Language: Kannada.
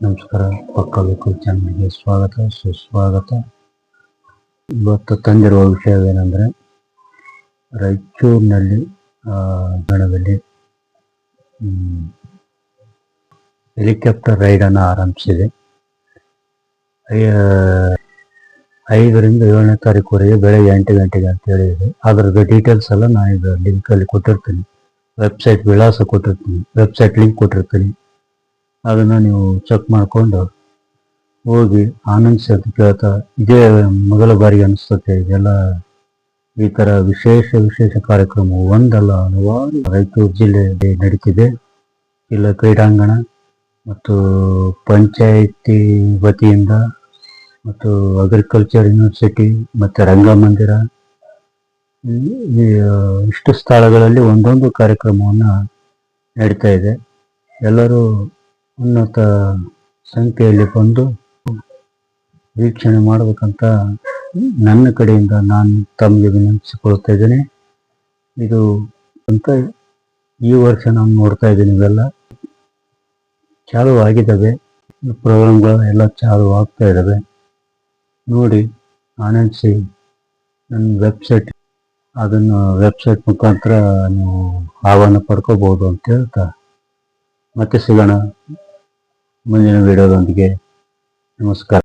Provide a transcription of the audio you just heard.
ನಮಸ್ಕಾರ ಪಕ್ಕ ಚಾನಲ್ಗೆ ಸ್ವಾಗತ, ಸುಸ್ವಾಗತ. ಇವತ್ತು ತಂದಿರುವ ವಿಷಯವೇನೆಂದರೆ, ರಾಯಚೂರಿನಲ್ಲಿ ಗಣದಲ್ಲಿ ಹೆಲಿಕಾಪ್ಟರ್ ರೈಡನ್ನು ಆರಂಭಿಸಿದೆ. ಐದರಿಂದ ಏಳನೇ ತಾರೀಕುವರೆಗೆ ಬೆಳಗ್ಗೆ ಎಂಟು ಗಂಟೆಗೆ ಅಂತ ಹೇಳಿದೆ ಅದರದ್ದು ಡೀಟೇಲ್ಸ್ ಎಲ್ಲ ನಾನು ಇದು ಲಿಂಕಲ್ಲಿ ಕೊಟ್ಟಿರ್ತೀನಿ. ವೆಬ್ಸೈಟ್ ವಿಳಾಸ ಕೊಟ್ಟಿರ್ತೀನಿ. ವೆಬ್ಸೈಟ್ ಲಿಂಕ್ ಕೊಟ್ಟಿರ್ತೀನಿ. ಅದನ್ನು ನೀವು ಚೆಕ್ ಮಾಡಿಕೊಂಡು ಹೋಗಿ ಆನಂದಿಸಿ ಅಂತ ಕೇಳ್ತಾ, ಇದೇ ಮೊದಲ ಬಾರಿಗೆ ಅನಿಸ್ತತೆ, ಇದೆಲ್ಲ ಈ ಥರ ವಿಶೇಷ ವಿಶೇಷ ಕಾರ್ಯಕ್ರಮ, ಒಂದಲ್ಲ ಹಲವಾರು ರಾಯಚೂರು ಜಿಲ್ಲೆಯಲ್ಲಿ ನಡೀತಿದೆ. ಇಲ್ಲ ಕ್ರೀಡಾಂಗಣ ಮತ್ತು ಪಂಚಾಯಿತಿ ವತಿಯಿಂದ ಮತ್ತು ಅಗ್ರಿಕಲ್ಚರ್ ಯೂನಿವರ್ಸಿಟಿ ಮತ್ತು ರಂಗಮಂದಿರ. ಈ- ಇಷ್ಟು ಸ್ಥಳಗಳಲ್ಲಿ ಒಂದೊಂದು ಕಾರ್ಯಕ್ರಮವನ್ನು ನಡೀತಾ ಇದೆ. ಎಲ್ಲರೂ ಉನ್ನತ ಸಂಖ್ಯೆಯಲ್ಲಿ ಬಂದು ವೀಕ್ಷಣೆ ಮಾಡಬೇಕಂತ ನನ್ನ ಕಡೆಯಿಂದ ನಾನು ತಮಗೆ ವಿನಂತಿಸಿಕೊಳ್ತಾ ಇದ್ದೇನೆ. ಇದು ಅಂತ ಈ ವರ್ಷ ನಾನು ನೋಡ್ತಾ ಇದ್ದೀನಿ ಇವೆಲ್ಲ. ಚಾಲು ಆಗಿದ್ದಾವೆ ಪ್ರೋಗ್ರಾಮ್ಗಳು ಎಲ್ಲ ಚಾಲು ಆಗ್ತಾ ಇದ್ದಾವೆ. ನೋಡಿ, ಆನಂದಿಸಿ ನನ್ನ ವೆಬ್ಸೈಟ್, ಅದನ್ನು ವೆಬ್ಸೈಟ್ ಮುಖಾಂತರ ನೀವು ಆಹ್ವಾನ ಪಡ್ಕೋಬೋದು ಅಂತ ಹೇಳ್ತಾ. ಮತ್ತೆ ಸಿಗೋಣ. ಮುಂದಿನ ವಿಡಿಯೋದೊಂದಿಗೆ ನಮಸ್ಕಾರ.